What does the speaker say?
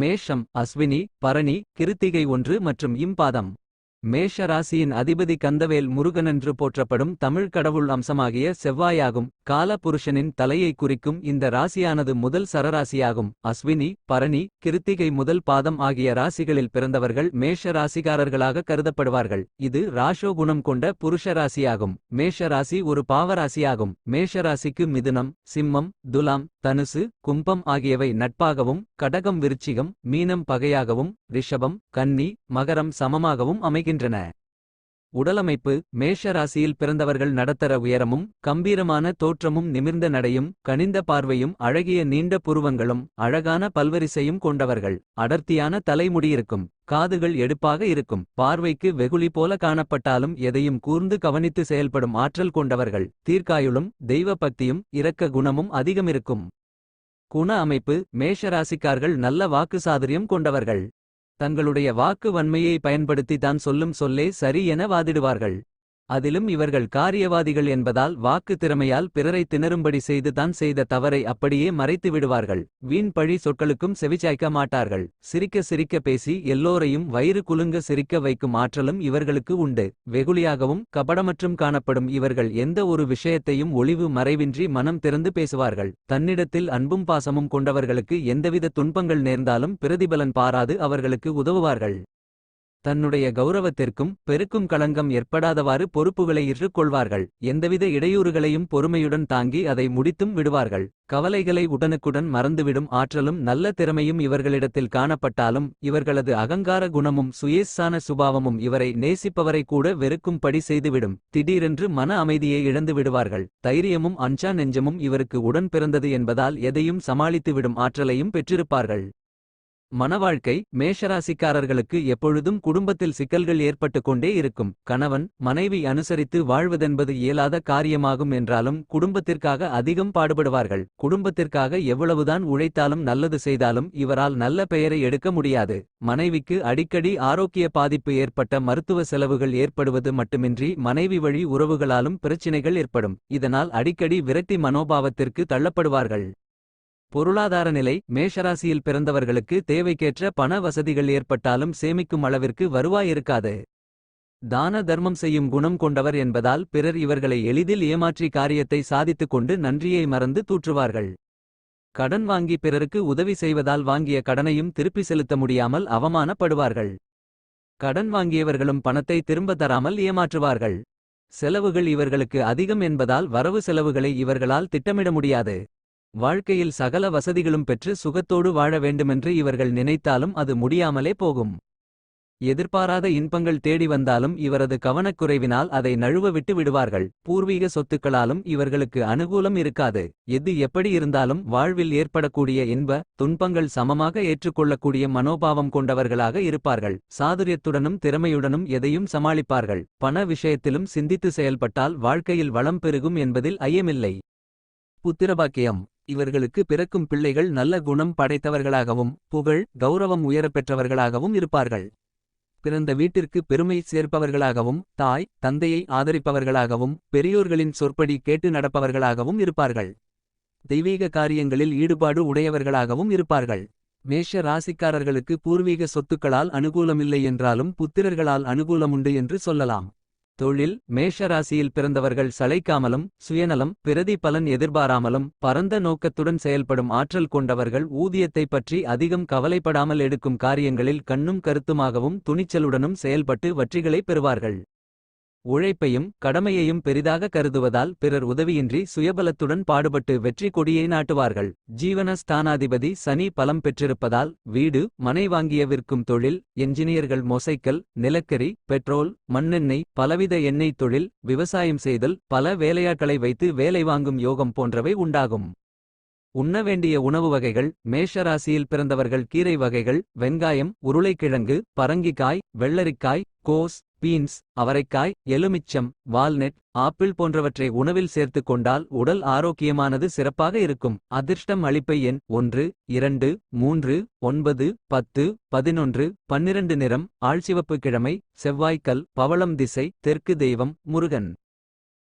மேஷம் அஸ்வினி பரணி கிருத்திகை ஒன்று மற்றும் இம்பாதம். மேஷ ராசியின் அதிபதி கந்தவேல் முருகனென்று போற்றப்படும் தமிழ் கடவுள் அம்சமாகிய செவ்வாயாகும். கால புருஷனின் தலையை குறிக்கும் இந்த ராசியானது முதல் சரராசியாகும். அஸ்வினி பரணி கிருத்திகை முதல் பாதம் ஆகிய ராசிகளில் பிறந்தவர்கள் மேஷ ராசிகாரர்களாக கருதப்படுவார்கள். இது ராஷோகுணம் கொண்ட புருஷ ராசியாகும். மேஷ ராசி ஒரு பாவராசியாகும் மேஷ ராசிக்கு மிதுனம் சிம்மம் துலாம் தனுசு கும்பம் ஆகியவை நட்பாகவும் கடகம் விருச்சிகம் மீனம் பகையாகவும் ரிஷபம் கன்னி மகரம் சமமாகவும் அமைகின்றன. உடலமைப்பு மேஷ ராசியில் பிறந்தவர்கள் நடத்தர உயரமும் கம்பீரமான தோற்றமும் நிமிர்ந்த நடையும் கனிந்த பார்வையும் அழகிய நீண்ட புருவங்களும் அழகான பல்வரிசையும் கொண்டவர்கள். அடர்த்தியான தலைமுடியிருக்கும் காதுகள் எடுப்பாக இருக்கும் பார்வைக்கு வெகுளி போல காணப்பட்டாலும் எதையும் கூர்ந்து கவனித்து செயல்படும் ஆற்றல் கொண்டவர்கள். தீர்க்காயுளும் தெய்வ பக்தியும் இரக்க குணமும் அதிகமிருக்கும். குண அமைப்பு மேஷராசிக்கார்கள் நல்ல வாக்கு சாதுரியம் கொண்டவர்கள். தங்களுடைய வாக்கு வன்மையை பயன்படுத்தி தான் சொல்லும் சொல்லே சரி என வாதிடுவார்கள். அதிலும் இவர்கள் காரியவாதிகள் என்பதால் வாக்கு திறமையால் பிறரை திணறும்படி செய்துதான் செய்த தவறை அப்படியே மறைத்து விடுவார்கள். வீண் பழி சொற்களுக்கும் செவிச்சாய்க்க மாட்டார்கள். சிரிக்க சிரிக்க பேசி எல்லோரையும் வயிறு குலுங்க சிரிக்க வைக்கும் ஆற்றலும் இவர்களுக்கு உண்டு. வெகுளியாகவும் கபடமற்றும் காணப்படும் இவர்கள் எந்த ஒரு விஷயத்தையும் ஒளிவு மறைவின்றி மனம் திறந்து பேசுவார்கள். தன்னிடத்தில் அன்பும் பாசமும் கொண்டவர்களுக்கு எந்தவித துன்பங்கள் நேர்ந்தாலும் பிரதிபலன் பாராது அவர்களுக்கு உதவுவார்கள். தன்னுடைய கௌரவத்திற்கும் பெருக்கும் களங்கம் ஏற்படாதவாறு பொறுப்புகளை கொள்வார்கள் எந்தவித இடையூறுகளையும் பொறுமையுடன் தாங்கி அதை முடித்தும் விடுவார்கள். கவலைகளை உடனுக்குடன் மறந்துவிடும் ஆற்றலும் நல்ல திறமையும் இவர்களிடத்தில் காணப்பட்டாலும் இவர்களது அகங்கார குணமும் சுயேசான சுபாவமும் இவரை நேசிப்பவரை கூட வெறுக்கும்படி செய்துவிடும். திடீரென்று மன அமைதியை இழந்து விடுவார்கள். தைரியமும் அஞ்சா நெஞ்சமும் இவருக்கு உடன் பிறந்தது என்பதால் எதையும் சமாளித்துவிடும் ஆற்றலையும் பெற்றிருப்பார்கள். மனவாழ்க்கை மேஷராசிக்காரர்களுக்கு எப்பொழுதும் குடும்பத்தில் சிக்கல்கள் ஏற்பட்டு கொண்டே இருக்கும். கணவன் மனைவி அனுசரித்து வாழ்வதென்பது இயலாத காரியமாகும் என்றாலும் குடும்பத்திற்காக அதிகம் பாடுபடுவார்கள். குடும்பத்திற்காக எவ்வளவுதான் உழைத்தாலும் நல்லது செய்தாலும் இவரால் நல்ல பெயரை எடுக்க முடியாது. மனைவிக்கு அடிக்கடி ஆரோக்கிய பாதிப்பு ஏற்பட்ட மருத்துவ செலவுகள் ஏற்படுவது மட்டுமின்றி மனைவி வழி உறவுகளாலும் பிரச்சினைகள் ஏற்படும். இதனால் அடிக்கடி விரட்டி மனோபாவத்திற்கு தள்ளப்படுவார்கள். பொருளாதார நிலை மேஷராசியில் பிறந்தவர்களுக்கு தேவைக்கேற்ற பண வசதிகள் ஏற்பட்டாலும் சேமிக்கும் அளவிற்கு வருவாய் இருக்காது. தான தர்மம் செய்யும் குணம் கொண்டவர் என்பதால் பிறர் இவர்களை எளிதில் ஏமாற்றி காரியத்தை சாதித்துக் கொண்டு நன்றியை மறந்து தூற்றுவார்கள். கடன் வாங்கி பிறருக்கு உதவி செய்வதால் வாங்கிய கடனையும் திருப்பி செலுத்த முடியாமல் அவமானப்படுவார்கள். கடன் வாங்கியவர்களும் பணத்தை திரும்ப தராமல் ஏமாற்றுவார்கள். செலவுகள் இவர்களுக்கு அதிகம் என்பதால் வரவு செலவுகளை இவர்களால் திட்டமிட முடியாது. வாழ்க்கையில் சகல வசதிகளும் பெற்று சுகத்தோடு வாழ வேண்டுமென்று இவர்கள் நினைத்தாலும் அது முடியாமலே போகும். எதிர்பாராத இன்பங்கள் தேடி வந்தாலும் இவரது கவனக்குறைவினால் அதை நழுவ விட்டு விடுவார்கள். பூர்வீக சொத்துக்களாலும் இவர்களுக்கு அனுகூலம் இருக்காது. எது எப்படி இருந்தாலும் வாழ்வில் ஏற்படக்கூடிய இன்ப துன்பங்கள் சமமாக ஏற்றுக்கொள்ளக்கூடிய மனோபாவம் கொண்டவர்களாக இருப்பார்கள். சாதுரியத்துடனும் திறமையுடனும் எதையும் சமாளிப்பார்கள். பண விஷயத்திலும் சிந்தித்து செயல்பட்டால் வாழ்க்கையில் வளம் பெருகும் என்பதில் ஐயமில்லை. புத்திரபாக்கியம். இவர்களுக்கு பிறக்கும் பிள்ளைகள் நல்ல குணம் படைத்தவர்களாகவும் புகழ் கௌரவம் உயரப்பெற்றவர்களாகவும் இருப்பார்கள். பிறந்த வீட்டிற்கு பெருமை சேர்ப்பவர்களாகவும் தாய் தந்தையை ஆதரிப்பவர்களாகவும் பெரியோர்களின் சொற்படி கேட்டு நடப்பவர்களாகவும் இருப்பார்கள். தெய்வீக காரியங்களில் ஈடுபாடு உடையவர்களாகவும் இருப்பார்கள். மேஷ ராசிக்காரர்களுக்கு பூர்வீக சொத்துக்களால் அனுகூலமில்லை என்றாலும் புத்திரர்களால் அனுகூலமுண்டு என்று சொல்லலாம். தொழில் மேஷராசியில் பிறந்தவர்கள் சளைக்காமலும் சுயநலம் பிரதி பலன் எதிர்பாராமலும் பரந்த நோக்கத்துடன் செயல்படும் ஆற்றல் கொண்டவர்கள் ஊதியத்தை பற்றி அதிகம் கவலைப்படாமல் எடுக்கும் காரியங்களில் கண்ணும் கருத்துமாகவும் துணிச்சலுடனும் செயல்பட்டு வெற்றிகளை பெறுவார்கள். உழைப்பையும் கடமையையும் பெரிதாக கருதுவதால் பிறர் உதவியின்றி சுயபலத்துடன் பாடுபட்டு வெற்றி கொடியை நாட்டுவார்கள். ஜீவன ஸ்தானாதிபதி சனி பலம் பெற்றிருப்பதால் வீடு மனை வாங்கிய விற்கும் தொழில் என்ஜினியர்கள் மொசைக்கல் நிலக்கரி பெட்ரோல் மண்ணெண்ணெய் பலவித எண்ணெய் தொழில் விவசாயம் செய்தல் பல வேலையாட்களை வைத்து வேலை வாங்கும் யோகம் போன்றவை உண்டாகும். உண்ண வேண்டிய உணவு வகைகள் மேஷராசியில் பிறந்தவர்கள் கீரை வகைகள் வெங்காயம் உருளைக்கிழங்கு பரங்கிக்காய் வெள்ளரிக்காய் கோஸ் பீன்ஸ் அவரைக்காய் எலுமிச்சம் வால்நெட் ஆப்பிள் போன்றவற்றை உணவில் சேர்த்துக் கொண்டால் உடல் ஆரோக்கியமானது சிறப்பாக இருக்கும். அதிர்ஷ்டம் அளிப்பை எண் ஒன்று இரண்டு மூன்று ஒன்பது பத்து பதினொன்று பன்னிரண்டு நிறம் ஆழ்சிவப்பு கிழமை செவ்வாய்க்கல் பவளம் திசை தெற்கு தெய்வம் முருகன்.